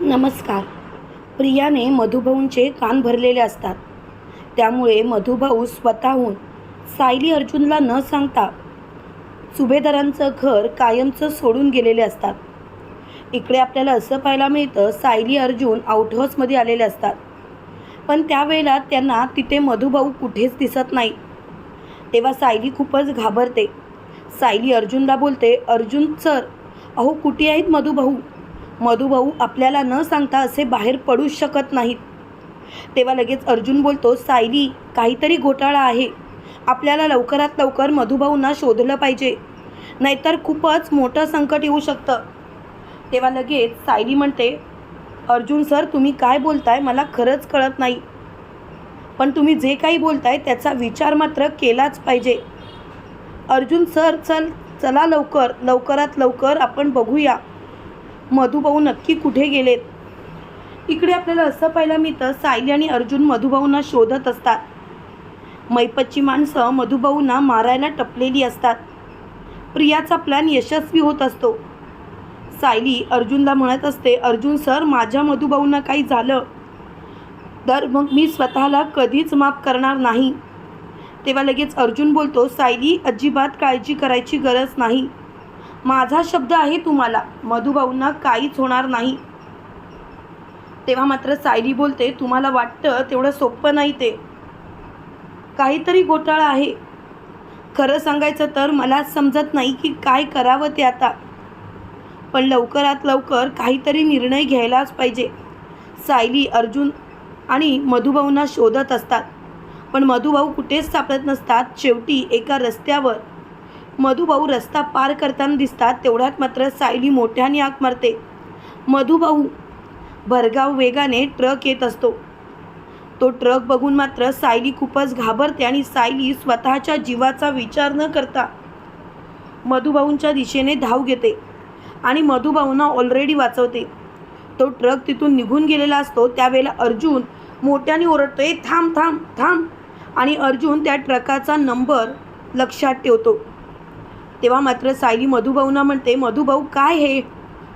नमस्कार. प्रियाने मधुभाऊंचे कान भरलेले असतात. त्यामुळे मधुभाऊ स्वतःहून सायली अर्जुनला न सांगता सुभेदारांचं घर कायमचं सोडून गेलेले असतात. इकडे आपल्याला असं पाहायला मिळतं सायली अर्जुन आउटहाऊसमध्ये आलेले असतात. पण त्यावेळेला त्यांना तिथे मधुभाऊ कुठेच दिसत नाही. तेव्हा सायली खूपच घाबरते. सायली अर्जुनला बोलते अर्जुन सर अहो कुठे आहेत मधुभाऊ? मधुभाऊ आपल्याला न सांगता असे बाहेर पडूच शकत नाहीत. तेव्हा लगेच अर्जुन बोलतो सायली काहीतरी घोटाळा आहे. आपल्याला लवकरात लवकर मधुभाऊंना शोधलं पाहिजे. नाहीतर खूपच मोठं संकट येऊ शकतं. तेव्हा लगेच सायली म्हणते अर्जुन सर तुम्ही काय बोलताय? मला खरंच कळत नाही. पण तुम्ही जे काही बोलताय त्याचा विचार मात्र केलाच पाहिजे. अर्जुन सर चल चला लवकर. लवकरात लवकर आपण बघूया. मधुभाऊ नक्की कुठे गेलेत? इकडे आपल्याला असं पाहायला मिळतं सायली आणि अर्जुन मधुभाऊंना शोधत असतात. मैपतची माणसं मधुभाऊंना मारायला टपलेली असतात. प्रियाचा प्लॅन यशस्वी होत असतो. सायली अर्जुनला म्हणत असते अर्जुन सर माझ्या मधुभाऊंना काही झालं. तर मग मी स्वतःला कधीच माफ करणार नाही. तेव्हा लगेच अर्जुन बोलतो सायली अजिबात काळजी करायची गरज नाही. माझा शब्द आहे तुम्हाला. मधुभाऊंना काहीच होणार नाही. तेव्हा मात्र सायली बोलते तुम्हाला वाटतं तेवढं सोपं नाही ते. काहीतरी घोटाळा आहे. खरं सांगायचं तर मला समजत नाही की काय करावं ते आता. पण लवकरात लवकर काहीतरी निर्णय घ्यायलाच पाहिजे. सायली अर्जुन आणि मधुभाऊंना शोधत असतात. पण मधुभाऊ कुठेच सापडत नसतात. शेवटी एका रस्त्यावर मधुभाऊ रस्ता पार करताना दिसतात तेवढ्यात मात्र सायली मोठ्याने आग मारते. मधुभाऊ भरगाव वेगाने ट्रक येत असतो. तो ट्रक बघून मात्र सायली खूपच घाबरते आणि सायली स्वतःच्या जीवाचा विचार न करता मधुभाऊंच्या दिशेने धाव घेते आणि मधुभाऊंना ऑलरेडी वाचवते. तो ट्रक तिथून निघून गेलेला असतो. त्यावेळेला अर्जुन मोठ्याने ओरडतो ए थांब थांब थांब. आणि अर्जुन त्या ट्रकाचा नंबर लक्षात ठेवतो. तेव्हा मात्र सायली मधुभाऊंना म्हणते मधुभाऊ काय हे?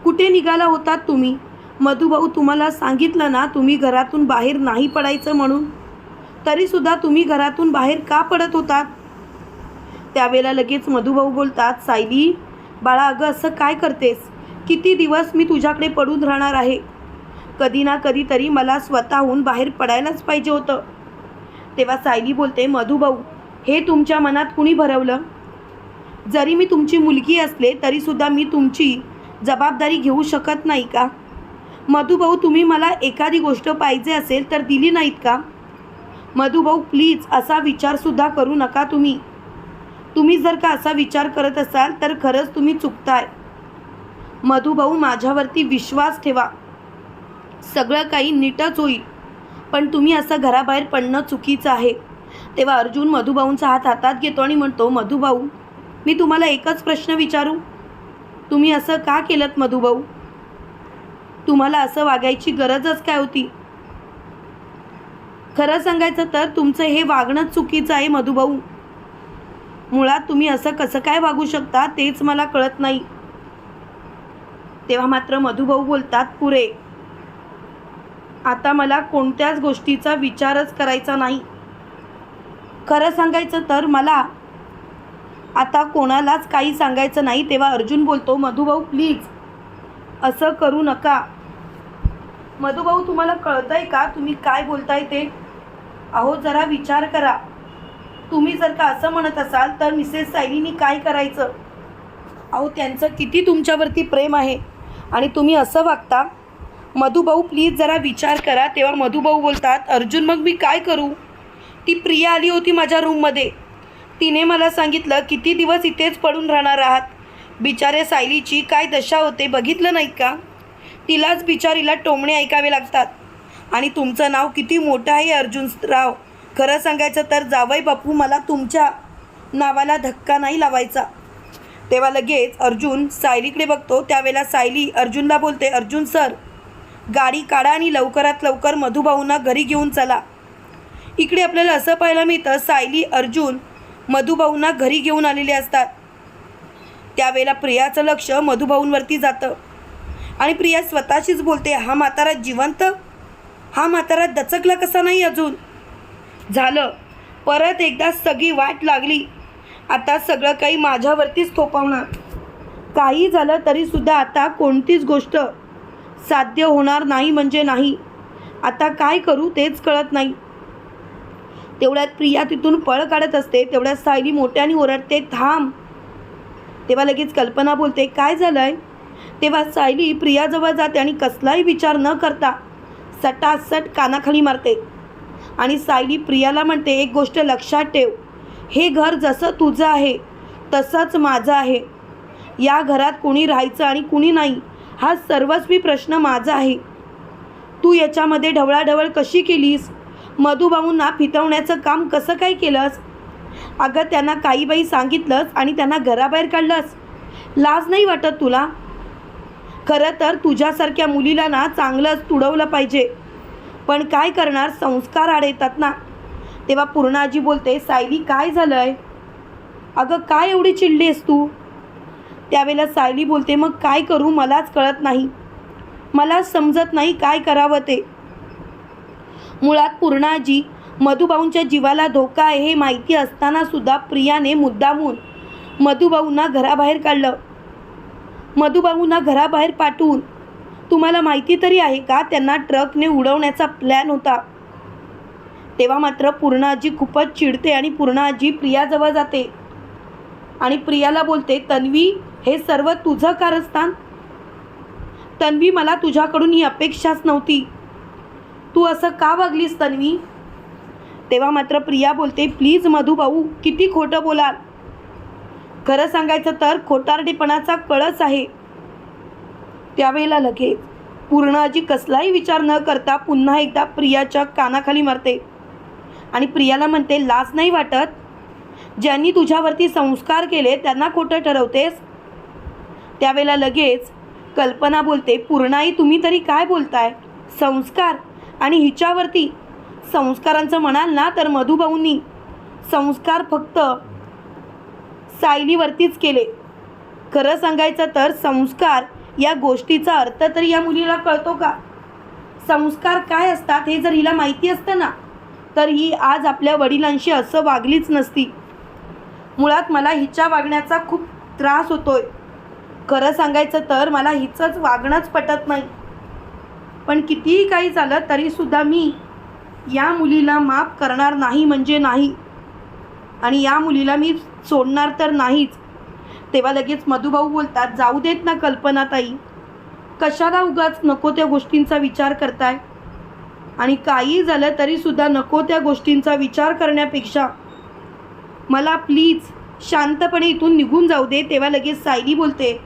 कुठे निघाला होतात तुम्ही? मधुभाऊ तुम्हाला सांगितलं ना तुम्ही घरातून बाहेर नाही पडायचं म्हणून? तरीसुद्धा तुम्ही घरातून बाहेर का पडत होतात? त्यावेळेला लगेच मधुभाऊ बोलतात सायली बाळा अगं असं काय करतेस? किती दिवस मी तुझ्याकडे पडून राहणार आहे? कधी ना कधीतरी मला स्वतःहून बाहेर पडायलाच पाहिजे होतं. तेव्हा सायली बोलते मधुभाऊ हे तुमच्या मनात कुणी भरवलं? जरी मी तुमची मुलगी असले तरीसुद्धा मी तुमची जबाबदारी घेऊ शकत नाही का? मधुभाऊ तुम्ही मला एखादी गोष्ट पाहिजे असेल तर दिली नाहीत का? मधुभाऊ प्लीज असा विचारसुद्धा करू नका तुम्ही. तुम्ही जर का असा विचार करत असाल तर खरंच तुम्ही चुकताय. मधुभाऊ माझ्यावरती विश्वास ठेवा. सगळं काही नीटच होईल पण तुम्ही असं घराबाहेर पडणं चुकीचं आहे. तेव्हा अर्जुन मधुभाऊंचा हात हातात घेतो आणि म्हणतो मधुभाऊ मी तुम्हाला एकच प्रश्न विचारू? तुम्ही असं का केलं मधुभाऊ? तुम्हाला असं वागायची गरजच काय होती? खरं सांगायचं तर तुमचं हे वागणं चुकीचं आहे मधुभाऊ. मुळात तुम्ही असं कसं काय वागू शकता तेच मला कळत नाही. तेव्हा मात्र मधुभाऊ बोलतात पुरे आता मला कोणत्याच गोष्टीचा विचारच करायचा नाही. खरं सांगायचं तर मला आता कोणालाच काही सांगायचं नाही तेव्हा अर्जुन बोलतो मधुभाऊ प्लीज असं करू नका. मधुभाऊ तुम्हाला कळतंय का? तुम्ही काय बोलताय ते? अहो जरा विचार करा. तुम्ही जर का असं म्हणत असाल तर मिसेस सायलीनी काय करायचं? अहो त्यांचं किती तुमच्यावरती प्रेम आहे आणि तुम्ही असं वागता. मधुभाऊ प्लीज जरा विचार करा. तेव्हा मधुभाऊ बोलतात अर्जुन मग मी काय करू? ती प्रिया आली होती माझ्या रूममध्ये तिने मला सांगितलं किती दिवस इथेच पडून राहणार आहात? बिचारे सायलीची काय दशा होते बघितलं नाही का? तिलाच बिचारीला टोमणे ऐकावे लागतात. आणि तुमचं नाव किती मोठं आहे अर्जुन राव खरं सांगायचं तर जावई बापू मला तुमच्या नावाला धक्का नाही लावायचा. तेव्हा लगेच अर्जुन सायलीकडे बघतो. त्यावेळेला सायली अर्जुनला बोलते अर्जुन सर गाडी काढा आणि लवकरात लवकर मधुभाऊंना घरी घेऊन चला. इकडे आपल्याला असं पाहायला मिळतं सायली अर्जुन मधुभाऊंना घरी घेऊन आलेले असतात. त्यावेळेला प्रियाचं लक्ष मधुभाऊंवरती जातं. आणि प्रिया स्वतःशीच बोलते हा म्हातारा जिवंत? हा म्हातारा दचकला कसा नाही अजून? झालं. परत एकदा सगळी वाट लागली. आता सगळं काही माझ्यावरतीच थोपवणार. काही झालं तरीसुद्धा आता कोणतीच गोष्ट साध्य होणार नाही म्हणजे नाही. आता काय करू तेच कळत नाही. तेवढ्यात प्रिया तिथून पळ काढत असते. तेवढ्यात सायली मोठ्याने ओरडते थांब. तेव्हा लगेच कल्पना बोलते काय झालं आहे तेव्हा सायली प्रियाजवळ जाते आणि कसलाही विचार न करता सटासट कानाखाली मारते. आणि सायली प्रियाला म्हणते एक गोष्ट लक्षात ठेव. हे घर जसं तुझं आहे तसंच माझं आहे. या घरात कुणी राहायचं आणि कुणी नाही हा सर्वस्वी प्रश्न माझा आहे. तू याच्यामध्ये ढवळाढवळ कशी केलीस? मधुभाऊंना फितवण्याचं काम कसं काय केलंस? अगं त्यांना काही बाई सांगितलंस आणि त्यांना घराबाहेर काढलंस. लाज नाही वाटत तुला? खरं तर तुझ्यासारख्या मुलीला ना चांगलंच तुडवलं पाहिजे. पण काय करणार? संस्कार आड येतात ना. तेव्हा पूर्णाजी बोलते सायली काय झालं आहे अगं काय एवढी चिडली आहेस तू? त्यावेळेला सायली बोलते मग काय करू? मलाच कळत नाही. मला समजत नाही काय करावं ते. मुळात पूर्णाजी मधुभाऊंच्या जीवाला धोका आहे हे माहिती असताना सुद्धा प्रियाने मुद्दामून मधुभाऊंना घराबाहेर काढलं. मधुभाऊंना घराबाहेर पाठवून. तुम्हाला माहिती तरी आहे का? त्यांना ट्रकने उडवण्याचा प्लॅन होता. तेव्हा मात्र पूर्णाजी खूपच चिडते आणि पूर्णाजी प्रियाजवळ जाते. आणि प्रियाला बोलते तन्वी हे सर्व तुझं कारस्थान? तन्वी मला तुझ्याकडून ही अपेक्षाच नव्हती. तू असं का वागलीस तन्वी? तेव्हा मात्र प्रिया बोलते प्लीज मधुभाऊ किती खोटं बोलाल. खरं सांगायचं तर खोटारडेपणाचा कळस आहे. त्यावेळेला लगेच पूर्णाजी कसलाही विचार न करता पुन्हा एकदा प्रियाच्या कानाखाली मारते. आणि प्रियाला म्हणते लाज नाही वाटत? ज्यांनी तुझ्यावरती संस्कार केले त्यांना खोटं ठरवतेस? त्यावेळेला लगेच कल्पना बोलते पूर्णाई तुम्ही तरी काय बोलताय? संस्कार? आणि हिच्यावरती संस्कारांचं म्हणाल ना तर मधुभाऊंनी संस्कार फक्त सायलीवरतीच केले. खरं सांगायचं तर संस्कार या गोष्टीचा अर्थ तरी या मुलीला कळतो का? संस्कार काय असतात हे जर हिला माहिती असतं ना तर ही आज आपल्या वडिलांशी असं वागलीच नसती. मुळात मला हिच्या वागण्याचा खूप त्रास होतोय. खरं सांगायचं तर मला हिचंच वागणंच पटत नाही. पण कितीही काही झालं तरीसुद्धा मी या मुलीला माफ करणार नाही म्हणजे नाही. आणि या मुलीला मी सोडणार तर नाहीच. तेव्हा लगेच मधुभाऊ बोलतात जाऊ देत ना कल्पनाताई कशाला उगाच नको त्या गोष्टींचा विचार करताय? आणि काही झालं तरीसुद्धा नको त्या गोष्टींचा विचार करण्यापेक्षा. मला प्लीज शांतपणे इथून निघून जाऊ दे. तेव्हा लगेच सायली बोलते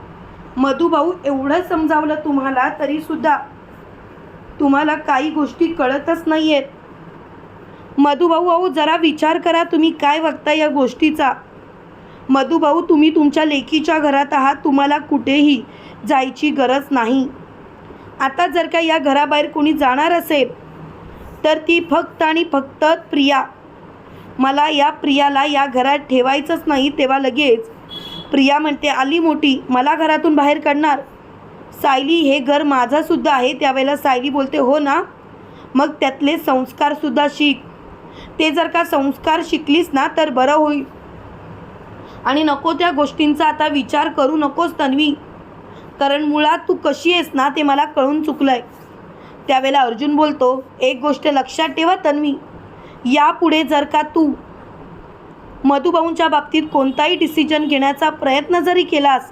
मधुभाऊ एवढं समजावलं तुम्हाला तरीसुद्धा तुम्हाला काही गोष्टी कळतच नाही आहेत मधुभाऊ अहो जरा विचार करा तुम्ही काय बघता या गोष्टीचा. मधुभाऊ तुम्ही तुमच्या लेकीच्या घरात आहात तुम्हाला कुठेही जायची गरज नाही. आता जर का या घराबाहेर कोणी जाणार असेल तर ती फक्त आणि फक्त प्रिया. मला या प्रियाला या घरात ठेवायचंच नाही तेव्हा लगेच प्रिया म्हणते आली मोठी मला घरातून बाहेर काढणार. सायली हे घर माझंसुद्धा आहे. त्यावेळेला सायली बोलते हो ना. मग त्यातले संस्कारसुद्धा शिक. ते जर का संस्कार शिकलीस ना तर बरं होईल. आणि नको त्या गोष्टींचा आता विचार करू नकोस तन्वी. कारण मुळात तू कशी आहेस ना ते मला कळून चुकलं आहे त्यावेळेला अर्जुन बोलतो एक गोष्ट लक्षात ठेवा तन्वी. यापुढे जर का तू मधुभाऊंच्या बाबतीत कोणताही डिसिजन घेण्याचा प्रयत्न जरी केलास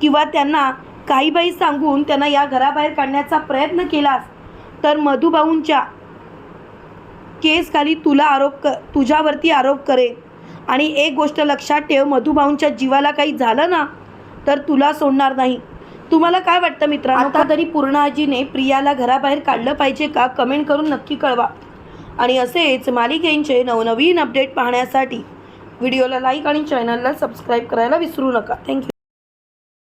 किंवा त्यांना काही बाई सांगून त्यांना या घराबाहेर काढण्याचा प्रयत्न केलास तर मधुभाऊंच्या केसखाली तुला आरोप क तुझ्यावरती आरोप करेल आणि एक गोष्ट लक्षात ठेव मधुभाऊंच्या जीवाला काही झालं ना तर तुला सोडणार नाही. तुम्हाला काय वाटतं मित्र आता तरी पूर्ण आजीने प्रियाला घराबाहेर काढलं पाहिजे का? कमेंट करून नक्की कळवा. आणि असेच मालिकेंचे नवनवीन अपडेट पाहण्यासाठी व्हिडिओला लाईक आणि चॅनलला सबस्क्राईब करायला विसरू नका. थँक्यू.